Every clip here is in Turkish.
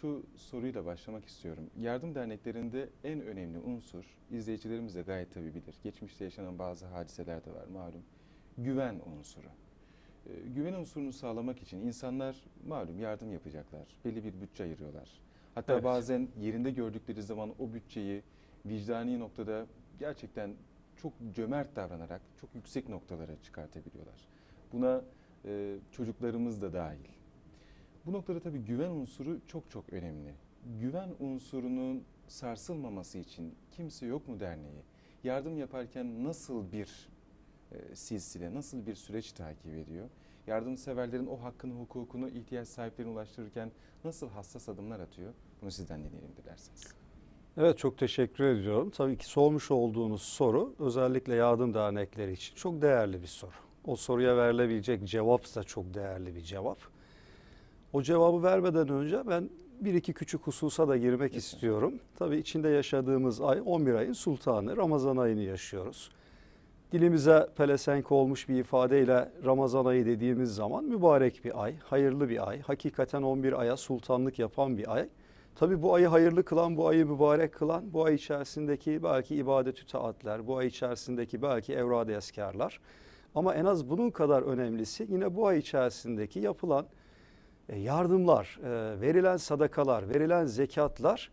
şu soruyla başlamak istiyorum. Yardım derneklerinde en önemli unsur, izleyicilerimiz de gayet tabi bilir. Geçmişte yaşanan bazı hadiseler de var malum. Güven unsuru. Ee, güven unsurunu sağlamak için insanlar malum yardım yapacaklar. Belli bir bütçe ayırıyorlar. Hatta Evet. bazen yerinde gördükleri zaman o bütçeyi vicdani noktada gerçekten çok cömert davranarak çok yüksek noktalara çıkartabiliyorlar. Buna e, çocuklarımız da dahil. Bu noktada tabii güven unsuru çok çok önemli. Güven unsurunun sarsılmaması için kimse yok mu derneği? Yardım yaparken nasıl bir e, silsile, nasıl bir süreç takip ediyor? Yardımseverlerin o hakkını, hukukunu ihtiyaç sahiplerine ulaştırırken nasıl hassas adımlar atıyor? Bunu sizden dinleyelim dilerseniz. Evet çok teşekkür ediyorum. Tabii ki sormuş olduğunuz soru özellikle yardım dernekleri için çok değerli bir soru. O soruya verilebilecek cevap da çok değerli bir cevap. O cevabı vermeden önce ben bir iki küçük hususa da girmek Lütfen. istiyorum. Tabii içinde yaşadığımız ay 11 ayın sultanı Ramazan ayını yaşıyoruz. Dilimize pelesenk olmuş bir ifadeyle Ramazan ayı dediğimiz zaman mübarek bir ay, hayırlı bir ay. Hakikaten 11 aya sultanlık yapan bir ay. Tabi bu ayı hayırlı kılan, bu ayı mübarek kılan, bu ay içerisindeki belki ibadet-ü taatler, bu ay içerisindeki belki evrad-ı eskarlar. Ama en az bunun kadar önemlisi yine bu ay içerisindeki yapılan yardımlar, e, verilen sadakalar, verilen zekatlar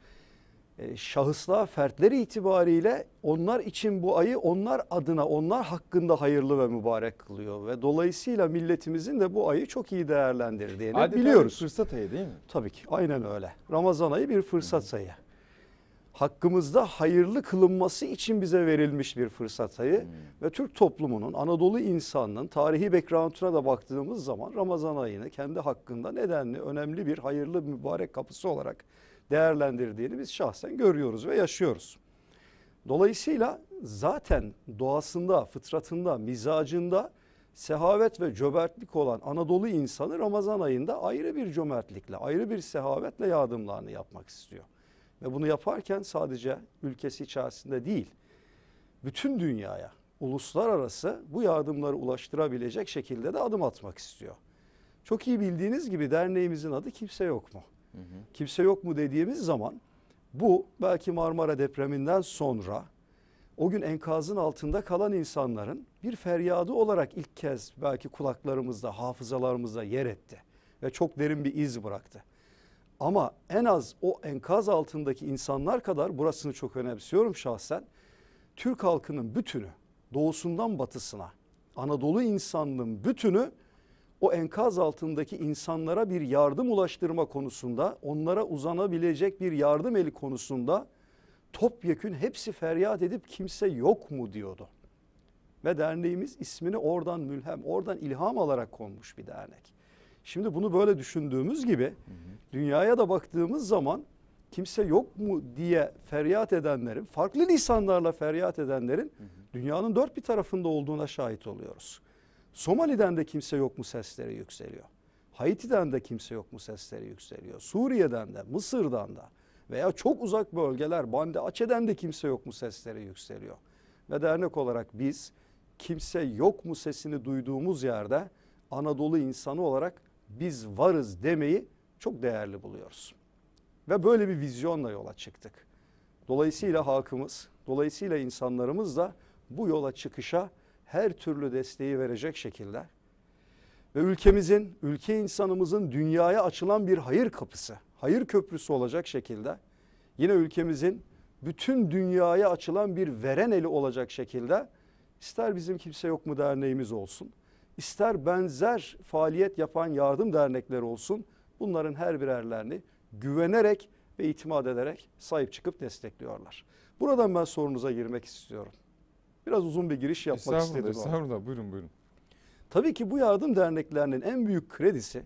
e, şahıslar, fertler itibariyle onlar için bu ayı onlar adına, onlar hakkında hayırlı ve mübarek kılıyor. Ve dolayısıyla milletimizin de bu ayı çok iyi değerlendirdiğini Adeta biliyoruz. bir fırsat ayı değil mi? Tabii ki aynen öyle. Ramazan ayı bir fırsat sayı. Hakkımızda hayırlı kılınması için bize verilmiş bir fırsat sayı. Hmm. Ve Türk toplumunun, Anadolu insanının tarihi background'una da baktığımız zaman Ramazan ayını kendi hakkında nedenli, önemli bir hayırlı mübarek kapısı olarak değerlendirdiğini biz şahsen görüyoruz ve yaşıyoruz. Dolayısıyla zaten doğasında, fıtratında, mizacında sehavet ve cömertlik olan Anadolu insanı Ramazan ayında ayrı bir cömertlikle, ayrı bir sehavetle yardımlarını yapmak istiyor. Ve bunu yaparken sadece ülkesi içerisinde değil, bütün dünyaya, uluslararası bu yardımları ulaştırabilecek şekilde de adım atmak istiyor. Çok iyi bildiğiniz gibi derneğimizin adı Kimse Yok mu? Hı hı. Kimse yok mu dediğimiz zaman bu belki Marmara depreminden sonra o gün enkazın altında kalan insanların bir feryadı olarak ilk kez belki kulaklarımızda, hafızalarımızda yer etti ve çok derin bir iz bıraktı. Ama en az o enkaz altındaki insanlar kadar burasını çok önemsiyorum şahsen. Türk halkının bütünü doğusundan batısına Anadolu insanlığın bütünü o enkaz altındaki insanlara bir yardım ulaştırma konusunda, onlara uzanabilecek bir yardım eli konusunda topyekün hepsi feryat edip kimse yok mu diyordu. Ve derneğimiz ismini oradan mülhem, oradan ilham alarak konmuş bir dernek. Şimdi bunu böyle düşündüğümüz gibi dünyaya da baktığımız zaman kimse yok mu diye feryat edenlerin, farklı lisanlarla feryat edenlerin dünyanın dört bir tarafında olduğuna şahit oluyoruz. Somali'den de kimse yok mu sesleri yükseliyor. Haiti'den de kimse yok mu sesleri yükseliyor. Suriye'den de, Mısır'dan da veya çok uzak bölgeler, Bande Açe'den de kimse yok mu sesleri yükseliyor. Ve dernek olarak biz kimse yok mu sesini duyduğumuz yerde Anadolu insanı olarak biz varız demeyi çok değerli buluyoruz. Ve böyle bir vizyonla yola çıktık. Dolayısıyla halkımız, dolayısıyla insanlarımız da bu yola çıkışa her türlü desteği verecek şekilde ve ülkemizin, ülke insanımızın dünyaya açılan bir hayır kapısı, hayır köprüsü olacak şekilde yine ülkemizin bütün dünyaya açılan bir veren eli olacak şekilde ister bizim kimse yok mu derneğimiz olsun, ister benzer faaliyet yapan yardım dernekleri olsun bunların her birerlerini güvenerek ve itimat ederek sahip çıkıp destekliyorlar. Buradan ben sorunuza girmek istiyorum. Biraz uzun bir giriş yapmak Estağfurullah, istedim. ama. estağfurullah. Buyurun buyurun. Tabii ki bu yardım derneklerinin en büyük kredisi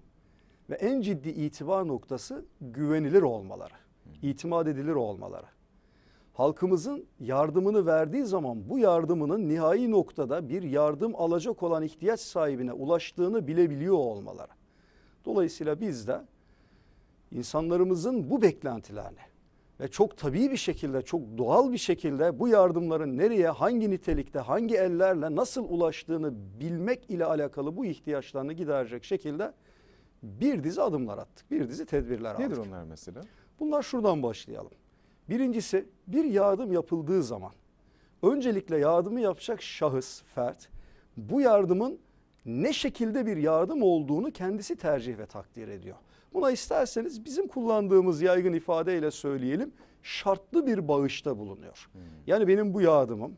ve en ciddi itibar noktası güvenilir olmaları, itimat edilir olmaları. Halkımızın yardımını verdiği zaman bu yardımının nihai noktada bir yardım alacak olan ihtiyaç sahibine ulaştığını bilebiliyor olmaları. Dolayısıyla biz de insanlarımızın bu beklentilerini ve çok tabii bir şekilde, çok doğal bir şekilde bu yardımların nereye, hangi nitelikte, hangi ellerle nasıl ulaştığını bilmek ile alakalı bu ihtiyaçlarını giderecek şekilde bir dizi adımlar attık. Bir dizi tedbirler aldık. Nedir onlar mesela? Bunlar şuradan başlayalım. Birincisi bir yardım yapıldığı zaman öncelikle yardımı yapacak şahıs, fert bu yardımın ne şekilde bir yardım olduğunu kendisi tercih ve takdir ediyor. Buna isterseniz bizim kullandığımız yaygın ifadeyle söyleyelim şartlı bir bağışta bulunuyor. Yani benim bu yardımım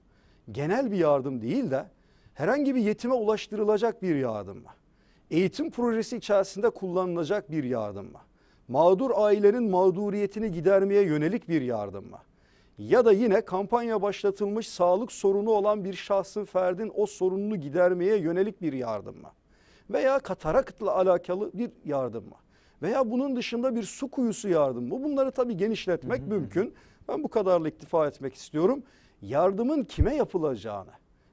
genel bir yardım değil de herhangi bir yetime ulaştırılacak bir yardım mı? Eğitim projesi içerisinde kullanılacak bir yardım mı? Mağdur ailenin mağduriyetini gidermeye yönelik bir yardım mı? Ya da yine kampanya başlatılmış sağlık sorunu olan bir şahsın ferdin o sorununu gidermeye yönelik bir yardım mı? Veya katarakla alakalı bir yardım mı? Veya bunun dışında bir su kuyusu yardım mı? Bunları tabii genişletmek mümkün. Ben bu kadarla iktifa etmek istiyorum. Yardımın kime yapılacağını,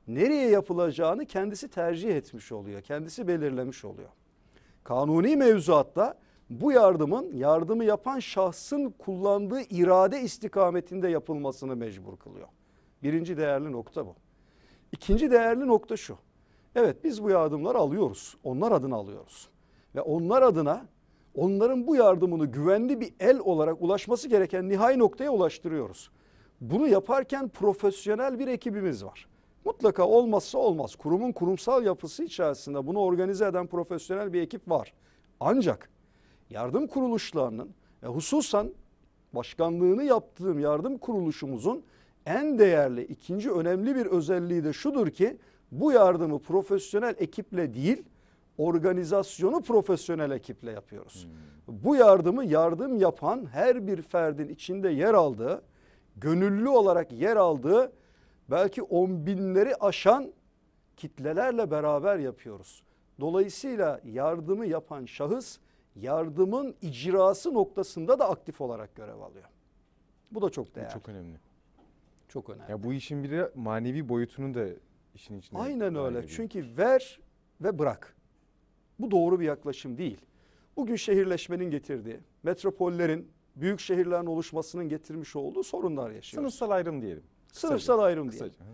nereye yapılacağını kendisi tercih etmiş oluyor. Kendisi belirlemiş oluyor. Kanuni mevzuatta bu yardımın yardımı yapan şahsın kullandığı irade istikametinde yapılmasını mecbur kılıyor. Birinci değerli nokta bu. İkinci değerli nokta şu. Evet biz bu yardımları alıyoruz. Onlar adına alıyoruz. Ve onlar adına onların bu yardımını güvenli bir el olarak ulaşması gereken nihai noktaya ulaştırıyoruz. Bunu yaparken profesyonel bir ekibimiz var. Mutlaka olmazsa olmaz. Kurumun kurumsal yapısı içerisinde bunu organize eden profesyonel bir ekip var. Ancak yardım kuruluşlarının ve hususan başkanlığını yaptığım yardım kuruluşumuzun en değerli ikinci önemli bir özelliği de şudur ki bu yardımı profesyonel ekiple değil organizasyonu profesyonel ekiple yapıyoruz. Bu yardımı yardım yapan her bir ferdin içinde yer aldığı, gönüllü olarak yer aldığı belki on binleri aşan kitlelerle beraber yapıyoruz. Dolayısıyla yardımı yapan şahıs yardımın icrası noktasında da aktif olarak görev alıyor. Bu da çok Bu değerli. Çok, çok önemli. önemli. Ya bu işin bir de manevi boyutunu da işin içine Aynen öyle. Çünkü ver ve bırak. Bu doğru bir yaklaşım değil. Bugün şehirleşmenin getirdiği, metropollerin, büyük şehirlerin oluşmasının getirmiş olduğu sorunlar yaşıyoruz. sınıfsal ayrım diyelim. Kısaca. Sınıfsal ayrım. Kısaca. hı.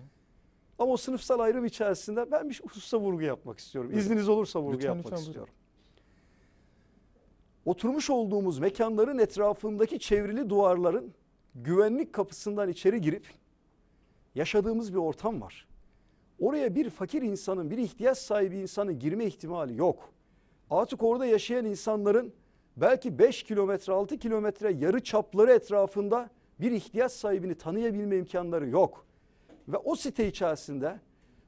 Ama o sınıfsal ayrım içerisinde ben bir hususa vurgu yapmak istiyorum. İzniniz olursa vurgu Lütfen, yapmak lütfen, buyurun. Oturmuş olduğumuz mekanların etrafındaki çevrili duvarların güvenlik kapısından içeri girip yaşadığımız bir ortam var. Oraya bir fakir insanın, bir ihtiyaç sahibi insanın girme ihtimali yok. Artık orada yaşayan insanların belki 5 kilometre, 6 kilometre yarı çapları etrafında bir ihtiyaç sahibini tanıyabilme imkanları yok. Ve o site içerisinde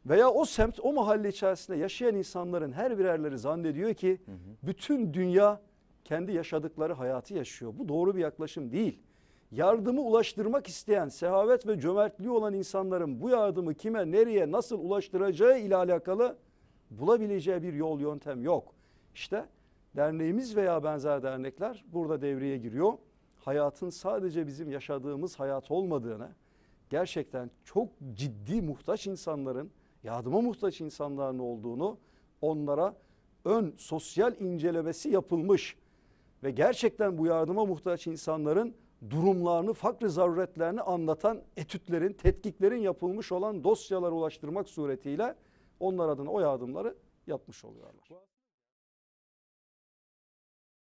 veya o semt, o mahalle içerisinde yaşayan insanların her birerleri zannediyor ki bütün dünya kendi yaşadıkları hayatı yaşıyor. Bu doğru bir yaklaşım değil. Yardımı ulaştırmak isteyen, sehavet ve cömertliği olan insanların bu yardımı kime, nereye, nasıl ulaştıracağı ile alakalı bulabileceği bir yol yöntem yok. İşte derneğimiz veya benzer dernekler burada devreye giriyor. Hayatın sadece bizim yaşadığımız hayat olmadığını, gerçekten çok ciddi muhtaç insanların, yardıma muhtaç insanların olduğunu onlara ön sosyal incelemesi yapılmış ve gerçekten bu yardıma muhtaç insanların durumlarını, fakr zaruretlerini anlatan etütlerin, tetkiklerin yapılmış olan dosyalara ulaştırmak suretiyle onlar adına o yardımları yapmış oluyorlar.